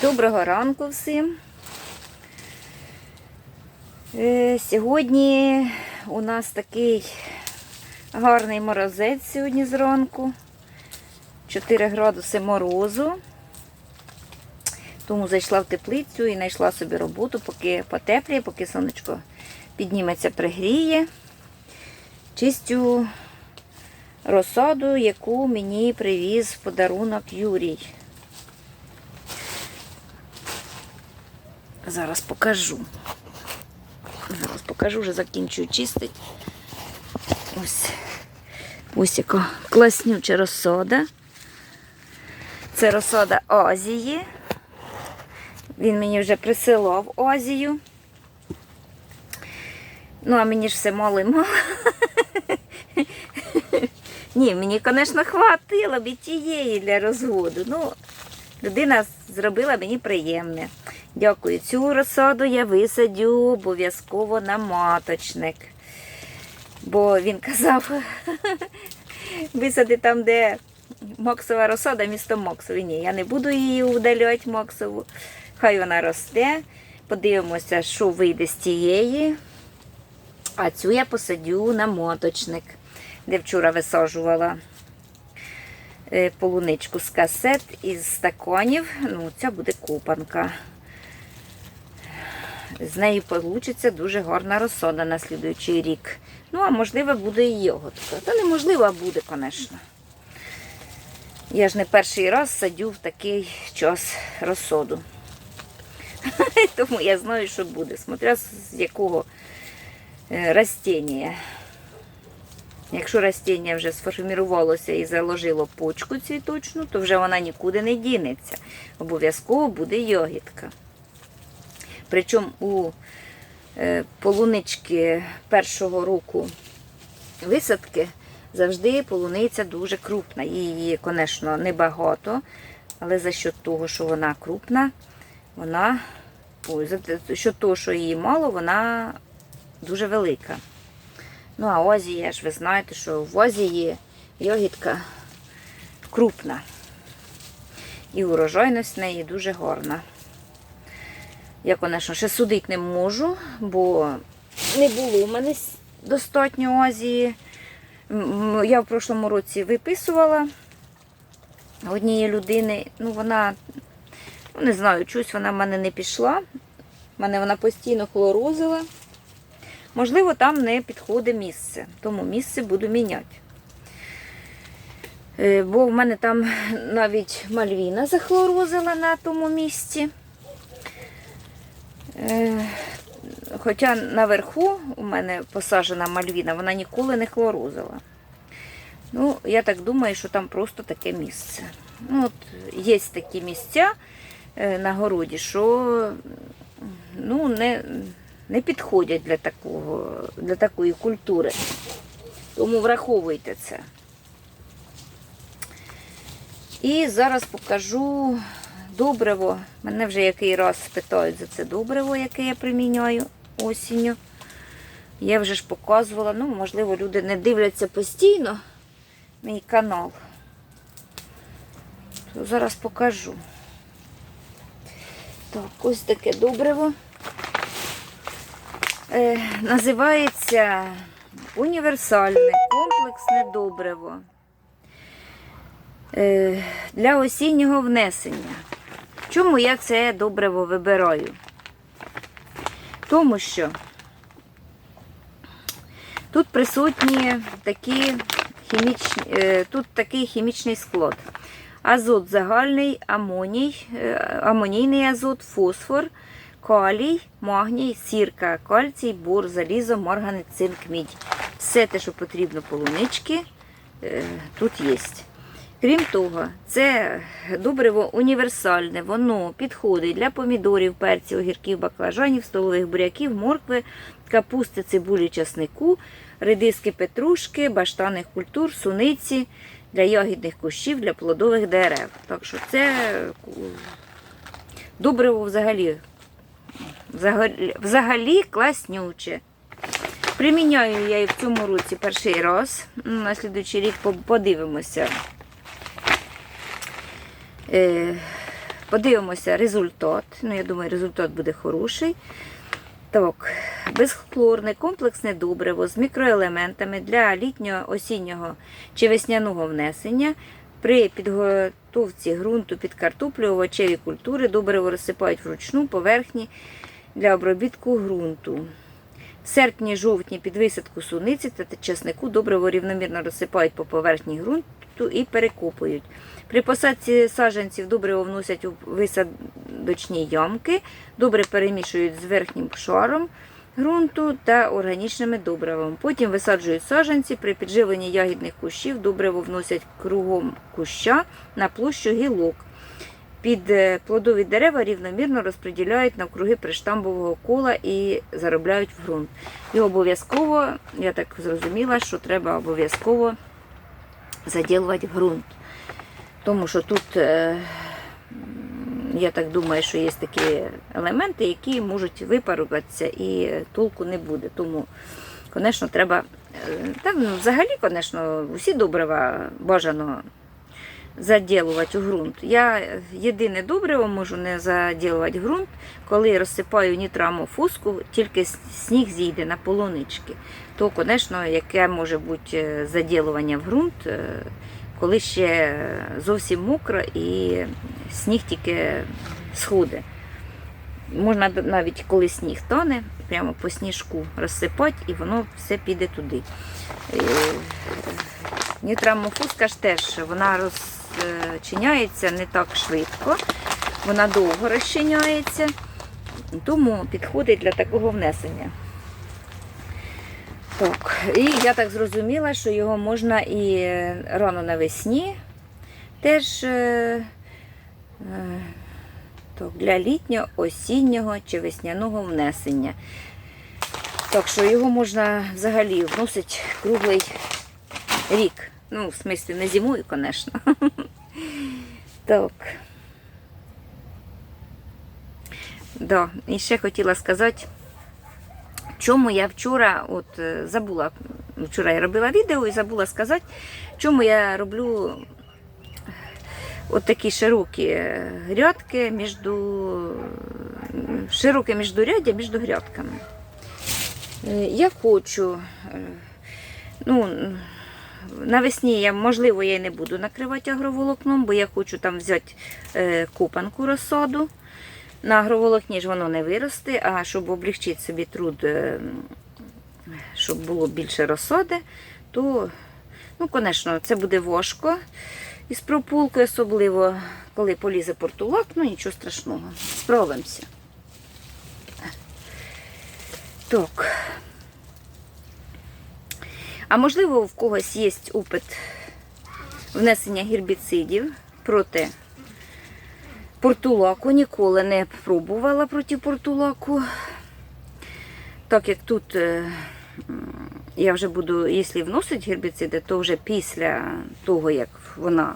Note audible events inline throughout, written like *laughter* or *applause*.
Доброго ранку всім. Е, Сьогодні у нас такий гарний морозець сьогодні зранку. 4 градуси морозу. Тому зайшла в теплицю і знайшла собі роботу, поки потепліє, поки сонечко підніметься, пригріє. Чистю розсаду, яку мені привіз в подарунок Юрій. Зараз покажу. Зараз покажу, вже закінчую чистити. Ось. Ось яка класнюча розсада. Це розсада Азії. Він мені вже присилав Азію. Ну, а мені ж все мало-мало. *laughs* Ні, мені, звісно, хватило б і тієї для розводу. Ну, людина зробила мені приємне. Дякую. Цю розсаду я висадю обов'язково на маточник. Бо він казав, *laughs* висади там, де моксова розсада, місто Моксові. Ні, я не буду її удаляти Моксову. Хай вона росте. Подивимося, що вийде з тієї. А цю я посадю на моточник, де вчора висаджувала е, полуничку з касет із стаканів. Ну, ця буде купанка. З неї вийде дуже гарна розсода на слідуючий рік. Ну, а можливо, буде і йогуртка. Та неможливо, а буде, звісно. Я ж не перший раз садю в такий час розсоду. *laughs* Тому я знаю, що буде. Смотря з якого е, растіння. Якщо растіння вже сформірувалося і заложило почку цвіточну, то вже вона нікуди не дінеться. Обов'язково буде йогітка. Причому у е, полунички першого року висадки завжди полуниця дуже крупна. Її, звісно, небагато, але за що того, що вона крупна, вона, ой, за що того, що її мало, вона дуже велика. Ну, а Озія ж ви знаєте, що в Озії йогітка крупна. І урожайність в неї дуже гарна. Я, звісно, ще судити не можу, бо не було в мене достатньо Азії. Я в прошлому році виписувала однієї людини. Ну, вона, ну, не знаю, чусь вона в мене не пішла. В мене вона постійно хлорозила. Можливо, там не підходить місце, тому місце буду міняти. Е, Бо в мене там навіть мальвіна захлорозила на тому місці. Е, Хоча наверху у мене посаджена мальвіна, вона ніколи не хлорозила. Ну, я так думаю, що там просто таке місце. Ну, от Є такі місця е, на городі, що ну, не, не підходять для, такого, для такої культури. Тому враховуйте це. І зараз покажу добриво. Мене вже який раз питають за це добриво, яке я приміняю осінню. Я вже ж показувала, ну, можливо, люди не дивляться постійно мій канал. То зараз покажу. Так, ось таке добриво. Е, називається універсальне комплексне добриво е, для осіннього внесення. Чому я це добриво вибираю? Тому що тут присутні такі хімічні, е, тут такий хімічний склад. Азот загальний, амоній, е, амонійний азот, фосфор, калій, магній, сірка, кальцій, бор, залізо, марганець, цинк, мідь. Все те, що потрібно полунички, е, тут є. Крім того, це добриво універсальне, воно підходить для помідорів, перців, огірків, баклажанів, столових буряків, моркви, капусти, цибулі, часнику, редиски петрушки, баштанних культур, суниці, для ягідних кущів, для плодових дерев. Так що це добриво взагалі, взагалі, взагалі класнюче. Приміняю я і в цьому році перший раз. На слідуючий рік подивимося. Е, подивимося результат. Ну, я думаю, результат буде хороший. Так, безхлорне комплексне добриво з мікроелементами для літнього, осіннього чи весняного внесення. При підготовці ґрунту під картоплю, овочеві культури добриво розсипають вручну поверхні для обробітку ґрунту. В серпні-жовтні під висадку суниці та часнику добриво рівномірно розсипають по поверхні ґрунту і перекопують. При посадці саджанців добриво вносять у висадочні ямки, добре перемішують з верхнім шаром ґрунту та органічними добривами. Потім висаджують саджанці. При підживленні ягідних кущів добриво вносять кругом куща на площу гілок. Під е, плодові дерева рівномірно розподіляють навкруги приштамбового кола і заробляють в ґрунт. І обов'язково, я так зрозуміла, що треба обов'язково заділувати ґрунт. Тому що тут, е, я так думаю, що є такі елементи, які можуть випаруватися і толку не буде. Тому, звісно, треба. е, Та, ну, взагалі, звісно, усі добрива бажано заділувати у ґрунт. Я єдине добриво можу не заділувати ґрунт, коли розсипаю нітраму фуску, тільки сніг зійде на полунички. То, звісно, яке може бути е, заділування в ґрунт, е, коли ще зовсім мокро і сніг тільки сходить. Можна навіть коли сніг тоне, прямо по сніжку розсипати, і воно все піде туди. Е, Нітрамофуска ж теж вона розчиняється не так швидко, вона довго розчиняється, тому підходить для такого внесення. Так, і я так зрозуміла, що його можна і рано навесні теж е, е, так, для літнього, осіннього чи весняного внесення. Так що його можна взагалі вносити круглий рік. Ну, в смислі, не зимою, звісно. *laughs* Так. Да. І ще хотіла сказати, чому я вчора от е, забула, вчора я робила відео і забула сказати, чому я роблю от такі широкі е, грядки між широке міждуряддя між грядками. Е, Я хочу, е, ну, навесні я, можливо, я й не буду накривати агроволокном, бо я хочу там взяти е, копанку розсаду. На агроволокні ж воно не виросте, а щоб облегчити собі труд, е, щоб було більше розсади, то, ну, звісно, це буде важко із прополкою, особливо коли полізе портулак, ну нічого страшного. Справимося. Так. А можливо, в когось є опит внесення гербіцидів проти портулаку. Ніколи не пробувала проти портулаку. Так як тут е, я вже буду, якщо вносити гербіциди, то вже після того, як вона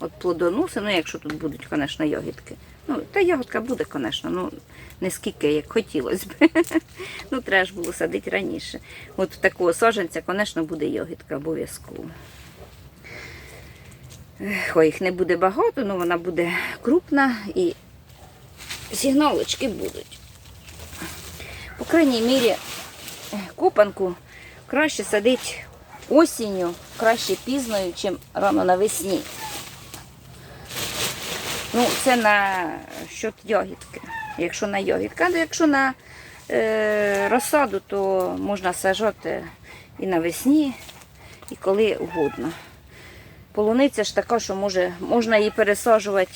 от плодоносить, ну якщо тут будуть, звісно, ягідки. Ну, та ягодка буде, звісно, ну не скільки, як хотілося б. *laughs* ну, треба ж було садити раніше. От такого саджанця, звісно, буде ягідка обов'язково. Ех, Ой, їх не буде багато, але вона буде крупна і сигналочки будуть. По крайній мірі, копанку краще садити осінню, краще пізною, чим рано навесні. Ну, це на счет ягідки. Якщо на ягідка, а якщо на е, розсаду, то можна сажати і навесні, і коли угодно. Полуниця ж така, що може, можна її пересаджувати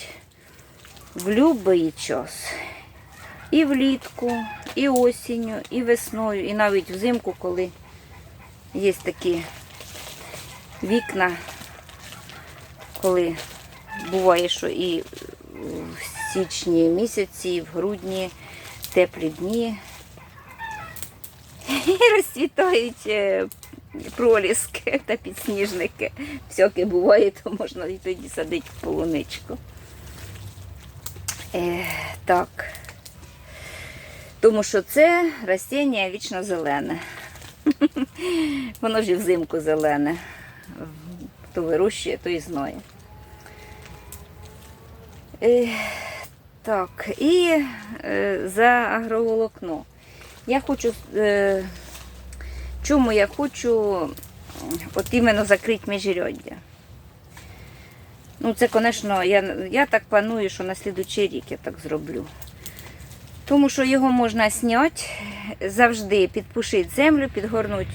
в будь-який час. І влітку, і осінню, і весною, і навіть взимку, коли є такі вікна, коли буває, що і в січні місяці, і в грудні теплі дні. *laughs* І розцвітають е, проліски *laughs* та підсніжники. Всяке буває, то можна і тоді садити в полуничку. Е, так. Тому що це растіння вічно зелене. *laughs* Воно ж і взимку зелене. Хто вирощує, то і знає. Е, Так, і е, за агроволокно. Я хочу, е, чому я хочу от іменно закрити міжряддя. Ну, це, звісно, я, я так планую, що на слідучий рік я так зроблю. Тому що його можна зняти, завжди підпушити землю, підгорнути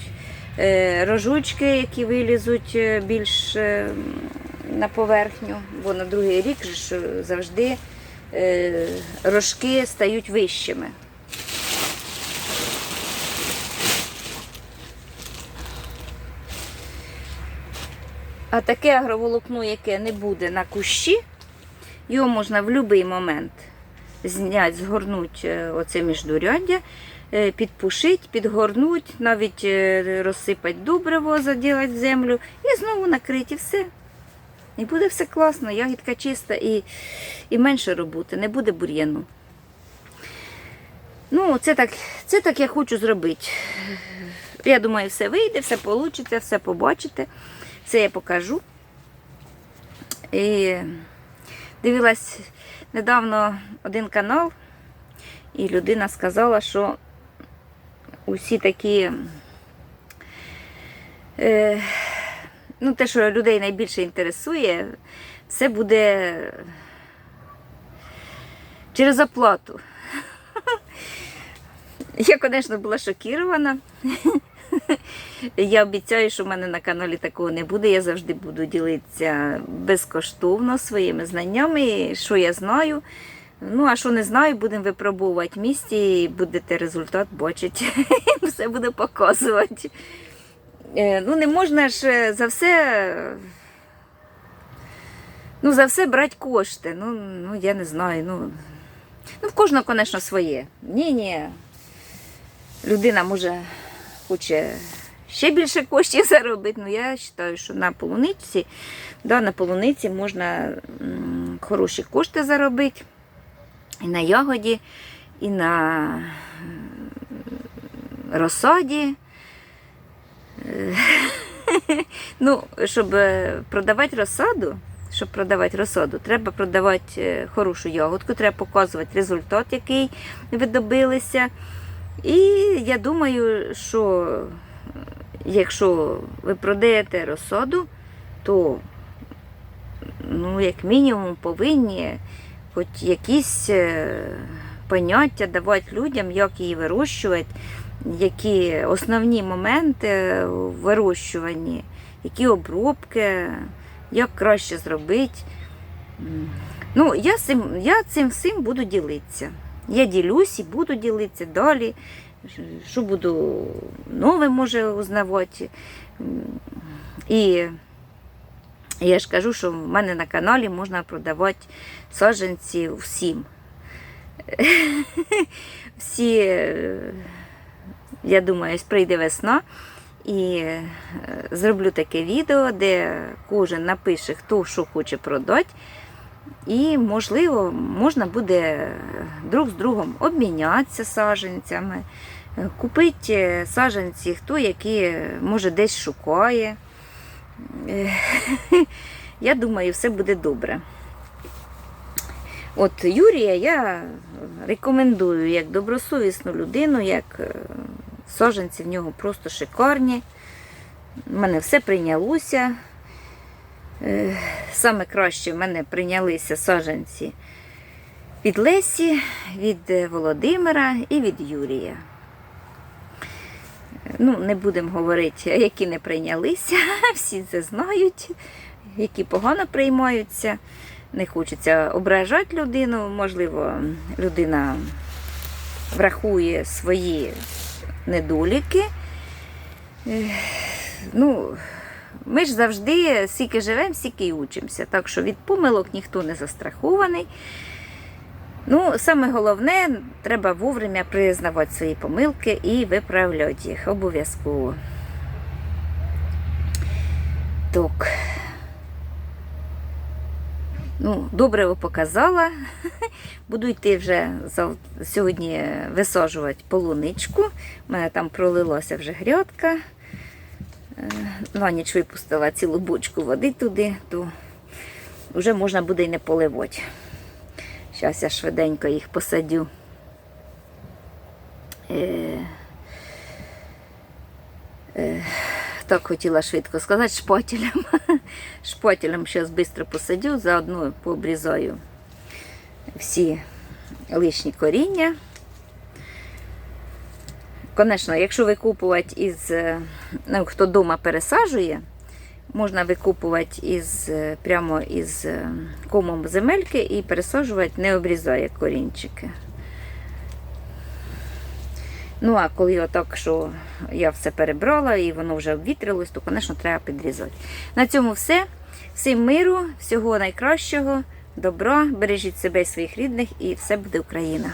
е, рожучки, які вилізуть е, більш е, на поверхню, бо на другий рік завжди рожки стають вищими. А таке агроволокно, яке не буде на кущі, його можна в будь-який момент зняти, згорнути оце міждуряддя, е, підпушити, підгорнути, навіть е, розсипати добриво, заділати в землю і знову накрити все. І буде все класно, ягідка чиста і, і менше роботи, не буде бур'яну. Ну, це так, це так я хочу зробити. Я думаю, все вийде, все вийде, все побачите. Це я покажу. І дивилась недавно один канал, і людина сказала, що усі такі, е, ну, те, що людей найбільше інтересує, це буде через оплату. *laughs* Я, звісно, була шокірована. Я обіцяю, що в мене на каналі такого не буде. Я завжди буду ділитися безкоштовно своїми знаннями, що я знаю. Ну, а що не знаю, будемо випробовувати в місті і будете результат бачити. *laughs* Все буде показувати. Е, Ну, не можна ж е, за все. Ну, за все брати кошти. Ну, ну я не знаю. Ну, ну в кожного, звісно, своє. Ні, ні. Людина може хоче ще більше коштів *laughs* заробити. Ну, я вважаю, що на полуниці, да, на полуниці можна хороші кошти заробити. І на ягоді, і на розсаді. Е, *laughs* Ну, щоб е, продавати розсаду, щоб продавати розсаду, треба продавати е, хорошу ягодку, треба показувати результат, який ви добилися. І я думаю, що е, якщо ви продаєте розсаду, то ну, як мінімум повинні хоч якісь е, поняття давати людям, як її вирощувати, які основні моменти в вирощуванні, які обробки, як краще зробити. Ну, я цим, я цим всім буду ділитися. Я ділюсь і буду ділитися далі. Що буду нове може узнавати. І я ж кажу, що в мене на каналі можна продавати саджанці всім. *laughs* Всі, я думаю, прийде весна і е, зроблю таке відео, де кожен напише, хто що хоче продати. І, можливо, можна буде друг з другом обмінятися саджанцями, е, купити саджанці, хто які може десь шукає. Е, *laughs* Я думаю, все буде добре. От Юрія я рекомендую як добросовісну людину, як е, саджанці в нього просто шикарні. У мене все прийнялося. Е, Саме краще в мене прийнялися саджанці від Лесі, від е, Володимира і від Юрія. Е, Ну, не будемо говорити, які не прийнялися, *laughs* всі це знають, які погано приймаються. Не хочеться ображати людину, можливо, людина врахує свої недоліки. Ну, ми ж завжди скільки живемо, стільки й учимося. Так що від помилок ніхто не застрахований. Ну, саме головне, треба вовремя признавати свої помилки і виправляти їх обов'язково. Так. Ну, добре показала. *laughs* Буду йти вже сьогодні висаджувати полуничку. У мене там пролилася вже грядка. Е, На ніч випустила цілу бочку води туди, то вже можна буде й не поливати. Зараз я швиденько їх посадю. Е, е, так хотіла швидко сказати, шпателем. *laughs* Шпателем зараз швидко посадю, заодно пообрізаю всі лишні коріння. Звісно, якщо викупувати із, е, ну, хто вдома пересаджує, можна викупувати із, е, прямо із е, комом земельки і пересаджувати, не обрізає корінчики. Ну, а коли отак, що я все перебрала і воно вже обвітрилось, то, звісно, треба підрізати. На цьому все. Всім миру, всього найкращого, добра, бережіть себе і своїх рідних, і все буде Україна.